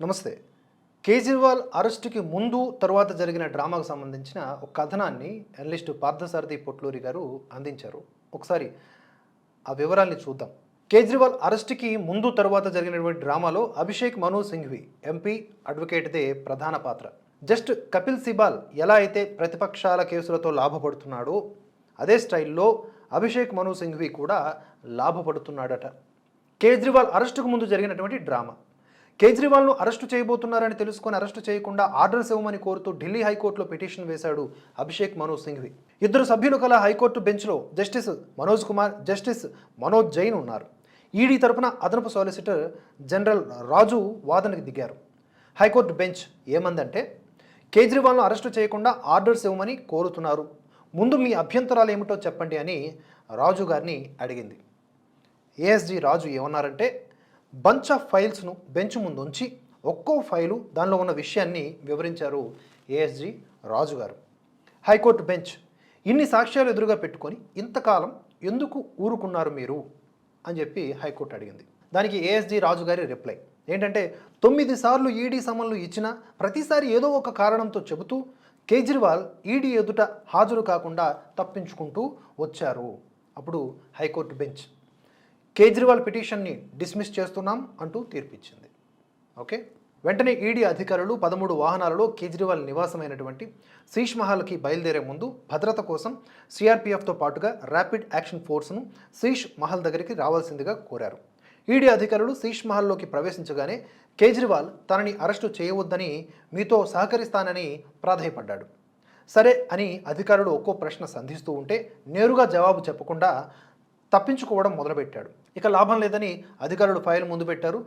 నమస్తే. కేజ్రీవాల్ అరెస్టుకి ముందు తరువాత జరిగిన డ్రామాకు సంబంధించిన ఒక కథనాన్ని అనలిస్ట్ పార్థసారథి పొట్లూరి గారు అందించారు. ఒకసారి ఆ వివరాల్ని చూద్దాం. కేజ్రీవాల్ అరెస్టుకి ముందు తరువాత జరిగినటువంటి డ్రామాలో అభిషేక్ మను సింఘ్వి ఎంపీ అడ్వకేట్దే ప్రధాన పాత్ర. జస్ట్ కపిల్ సిబాల్ ఎలా అయితే ప్రతిపక్షాల కేసులతో లాభపడుతున్నాడో అదే స్టైల్లో అభిషేక్ మను సింఘ్వి కూడా లాభపడుతున్నాడట. కేజ్రీవాల్ అరెస్టుకు ముందు జరిగినటువంటి డ్రామా. కేజ్రీవాల్ను అరెస్టు చేయబోతున్నారని తెలుసుకొని అరెస్టు చేయకుండా ఆర్డర్స్ ఇవ్వమని కోరుతూ ఢిల్లీ హైకోర్టులో పిటిషన్ వేశాడు అభిషేక్ మనోజ్ సింఘ్వి. ఇద్దరు సభ్యులు కల హైకోర్టు బెంచ్లో జస్టిస్ మనోజ్ కుమార్ జస్టిస్ మనోజ్ జైన్ ఉన్నారు. ఈడీ తరపున అదనపు సాలిసిటర్ జనరల్ రాజు వాదనకు దిగారు. హైకోర్టు బెంచ్ ఏమందంటే కేజ్రీవాల్ను అరెస్టు చేయకుండా ఆర్డర్స్ ఇవ్వమని కోరుతున్నారు. ముందు మీ అభ్యంతరాలు ఏమిటో చెప్పండి అని రాజు గారిని అడిగింది. ఏఎస్జి రాజు ఏమన్నారంటే బంచ్ ఆఫ్ ఫైల్స్ను బెంచ్ ముందు ఉంచి ఒక్కో ఫైలు దానిలో ఉన్న విషయాన్ని వివరించారు ఏఎస్జి రాజు గారు హైకోర్టు బెంచ్ ఇన్ని సాక్ష్యాలు ఎదురుగా పెట్టుకొని ఇంతకాలం ఎందుకు ఊరుకున్నారు మీరు? అని చెప్పి హైకోర్టు అడిగింది. దానికి ఏఎస్జి రాజు గారి రిప్లై ఏంటంటే తొమ్మిది సార్లు ఈడీ సమన్లు ఇచ్చినా ప్రతిసారి ఏదో ఒక కారణంతో చెబుతూ కేజ్రీవాల్ ఈడీ ఎదుట హాజరు కాకుండా తప్పించుకుంటూ వచ్చారు. అప్పుడు హైకోర్టు బెంచ్ కేజ్రీవాల్ పిటిషన్ని డిస్మిస్ చేస్తున్నాం అంటూ తీర్పిచ్చింది. ఓకే? వెంటనే ఈడీ అధికారులు పదమూడు వాహనాలలో కేజ్రీవాల్ నివాసమైనటువంటి శీష్ మహల్కి బయలుదేరే ముందు భద్రత కోసం సిఆర్పిఎఫ్తో పాటుగా ర్యాపిడ్ యాక్షన్ ఫోర్స్ను శీష్ మహల్ దగ్గరికి రావాల్సిందిగా కోరారు. ఈడీ అధికారులు శీష్ మహల్లోకి ప్రవేశించగానే కేజ్రీవాల్ తనని అరెస్టు చేయవద్దని మీతో సహకరిస్తానని ప్రాధాయపడ్డాడు. సరే అని అధికారులు ఒక్కో ప్రశ్న సంధిస్తూ ఉంటే నేరుగా జవాబు చెప్పకుండా తప్పించుకోవడం మొదలుపెట్టాడు. ఇక లాభం లేదని అధికారులు ఫైల్ ముందు పెట్టారు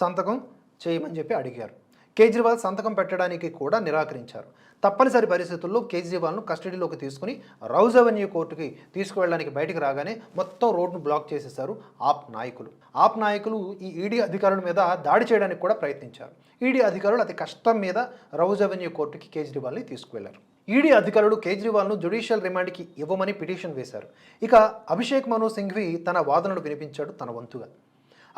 సంతకం చేయమని చెప్పి అడిగారు. కేజ్రీవాల్ సంతకం పెట్టడానికి కూడా నిరాకరించారు. తప్పనిసరి పరిస్థితుల్లో కేజ్రీవాల్ను కస్టడీలోకి తీసుకుని రౌజ్ అవెన్యూ కోర్టుకి తీసుకువెళ్ళడానికి బయటకు రాగానే మొత్తం రోడ్ను బ్లాక్ చేసేశారు ఆప్ నాయకులు. ఆప్ నాయకులు ఈ ఈడీ అధికారుల మీద దాడి చేయడానికి కూడా ప్రయత్నించారు. ఈడీ అధికారులు అతి కష్టం మీద రౌజ్ అవెన్యూ కోర్టుకి కేజ్రీవాల్ని తీసుకువెళ్ళారు. ఈడీ అధికారులు కేజ్రీవాల్ను జ్యుడిషియల్ రిమాండ్కి ఇవ్వమని పిటిషన్ వేశారు. ఇక అభిషేక్ మను సింఘ్వి తన వాదనలు వినిపించాడు తన వంతుగా.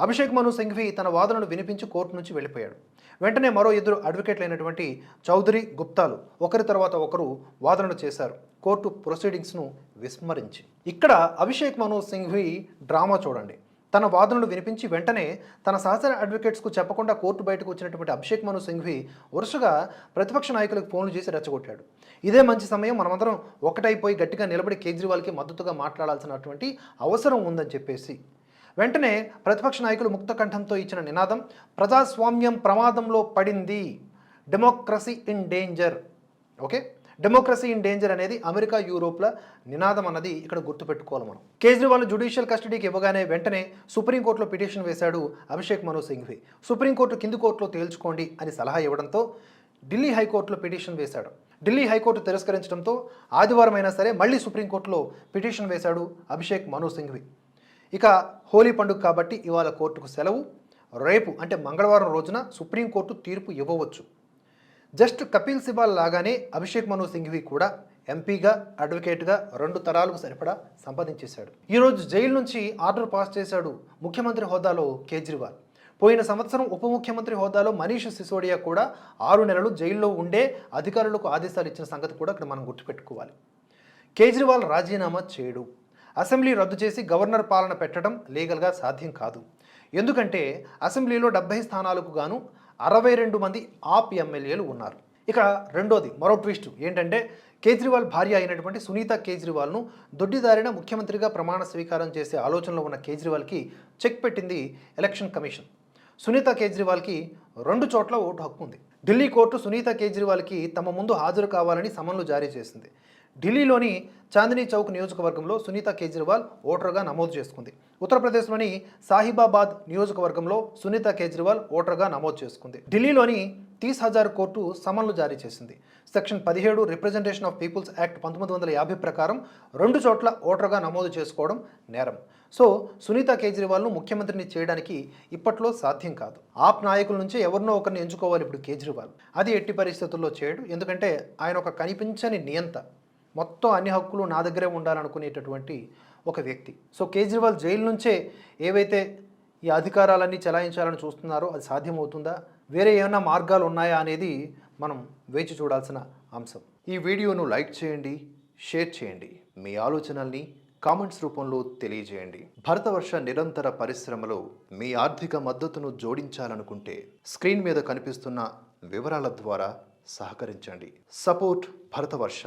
అభిషేక్ మను సింఘ్వి తన వాదనలు వినిపించి కోర్టు నుంచి వెళ్ళిపోయాడు. వెంటనే మరో ఇద్దరు అడ్వకేట్లు అయినటువంటి చౌదరి గుప్తాలు ఒకరి తర్వాత ఒకరు వాదనలు చేశారు. కోర్టు ప్రొసీడింగ్స్ను విస్మరించి. ఇక్కడ అభిషేక్ మను సింఘ్వి డ్రామా చూడండి. తన వాదనలు వినిపించి వెంటనే తన సహచర అడ్వకేట్స్కు చెప్పకుండా కోర్టు బయటకు వచ్చినటువంటి అభిషేక్ మను సింఘ్వి వరుసగా ప్రతిపక్ష నాయకులకు ఫోన్లు చేసి రెచ్చగొట్టాడు. ఇదే మంచి సమయం మనమందరం ఒకటైపోయి గట్టిగా నిలబడి కేజ్రీవాల్కి మద్దతుగా మాట్లాడాల్సినటువంటి అవసరం ఉందని చెప్పేసి. వెంటనే ప్రతిపక్ష నాయకులు ముక్త కంఠంతో ఇచ్చిన నినాదం ప్రజాస్వామ్యం ప్రమాదంలో పడింది. Democracy in danger okay democracy in danger అనేది అమెరికా యూరోప్ల నినాదం అన్నది ఇక్కడ గుర్తుపెట్టుకోవాలి మనం. కేజ్రీవాల్ జుడిషియల్ కస్టడీకి ఇవ్వగానే వెంటనే సుప్రీంకోర్టులో పిటిషన్ వేశాడు అభిషేక్ మను సింఘ్వి. సుప్రీంకోర్టు కింది కోర్టులో తేల్చుకోండి అని సలహా ఇవ్వడంతో ఢిల్లీ హైకోర్టులో పిటిషన్ వేశాడు. ఢిల్లీ హైకోర్టు తిరస్కరించడంతో ఆదివారం అయినా సరే మళ్ళీ సుప్రీంకోర్టులో పిటిషన్ వేశాడు అభిషేక్ మను సింఘ్వి. ఇక హోలీ పండుగ కాబట్టి ఇవాళ కోర్టుకు సెలవు. రేపు అంటే మంగళవారం రోజున సుప్రీంకోర్టు తీర్పు ఇవ్వవచ్చు. జస్ట్ కపిల్ సిబాల్ లాగానే అభిషేక్ మను సింఘ్వి కూడా ఎంపీగా అడ్వకేట్గా రెండు తరాలకు సరిపడా సంపాదించేశాడు. ఈరోజు జైలు నుంచి ఆర్డర్ పాస్ చేశాడు ముఖ్యమంత్రి హోదాలో కేజ్రీవాల్. పోయిన సంవత్సరం ఉప ముఖ్యమంత్రి హోదాలో మనీష్ సిసోడియా కూడా ఆరు నెలలు జైల్లో ఉండే అధికారులకు ఆదేశాలు ఇచ్చిన సంగతి కూడా ఇక్కడ మనం గుర్తుపెట్టుకోవాలి. కేజ్రీవాల్ రాజీనామా చేయడు. అసెంబ్లీ రద్దు చేసి గవర్నర్ పాలన పెట్టడం లీగల్గా సాధ్యం కాదు. ఎందుకంటే అసెంబ్లీలో డెబ్బై స్థానాలకు గాను అరవై రెండు మంది ఆప్ ఎమ్మెల్యేలు ఉన్నారు. ఇక రెండోది మరో ట్విస్ట్ ఏంటంటే కేజ్రీవాల్ భార్య అయినటువంటి సునీత కేజ్రీవాల్ను దొడ్డిదారిన ముఖ్యమంత్రిగా ప్రమాణ స్వీకారం చేసే ఆలోచనలో ఉన్న కేజ్రీవాల్కి చెక్ పెట్టింది ఎలక్షన్ కమిషన్. సునీత కేజ్రీవాల్కి రెండు చోట్ల ఓటు హక్కు ఉంది. ఢిల్లీ కోర్టు సునీత కేజ్రీవాల్కి తమ ముందు హాజరు కావాలని సమన్లు జారీ చేసింది. ఢిల్లీలోని చాందినీ చౌక్ నియోజకవర్గంలో సునీత కేజ్రీవాల్ ఓటర్గా నమోదు చేసుకుంది. ఉత్తరప్రదేశ్లోని సాహిబాబాద్ నియోజకవర్గంలో సునీత కేజ్రీవాల్ ఓటర్గా నమోదు చేసుకుంది. ఢిల్లీలోని తీస్ హజార్ కోర్టు సమన్లు జారీ చేసింది. సెక్షన్ పదిహేడు రిప్రజెంటేషన్ ఆఫ్ పీపుల్స్ యాక్ట్ పంతొమ్మిది వందల యాభై ప్రకారం రెండు చోట్ల ఓటర్గా నమోదు చేసుకోవడం నేరం. సో సునీత కేజ్రీవాల్ను ముఖ్యమంత్రిని చేయడానికి ఇప్పట్లో సాధ్యం కాదు. ఆప్ నాయకుల నుంచి ఎవరినో ఒకరిని ఎంచుకోవాలి ఇప్పుడు కేజ్రీవాల్. అది ఎట్టి పరిస్థితుల్లో చేయడు. ఎందుకంటే ఆయన ఒక కనిపించని నియంత. మొత్తం అన్ని హక్కులు నా దగ్గరే ఉండాలనుకునేటటువంటి ఒక వ్యక్తి. సో కేజ్రీవాల్ జైలు నుంచే ఏవైతే ఈ అధికారాలన్నీ చెలాయించాలని చూస్తున్నారో అది సాధ్యమవుతుందా? వేరే ఏమైనా మార్గాలు ఉన్నాయా అనేది మనం వేచి చూడాల్సిన అంశం. ఈ వీడియోను లైక్ చేయండి షేర్ చేయండి. మీ ఆలోచనల్ని కామెంట్స్ రూపంలో తెలియజేయండి. భరతవర్ష నిరంతర పరిశ్రమలో మీ ఆర్థిక మద్దతును జోడించాలనుకుంటే స్క్రీన్ మీద కనిపిస్తున్న వివరాల ద్వారా సహకరించండి. Support Bharatvarsh.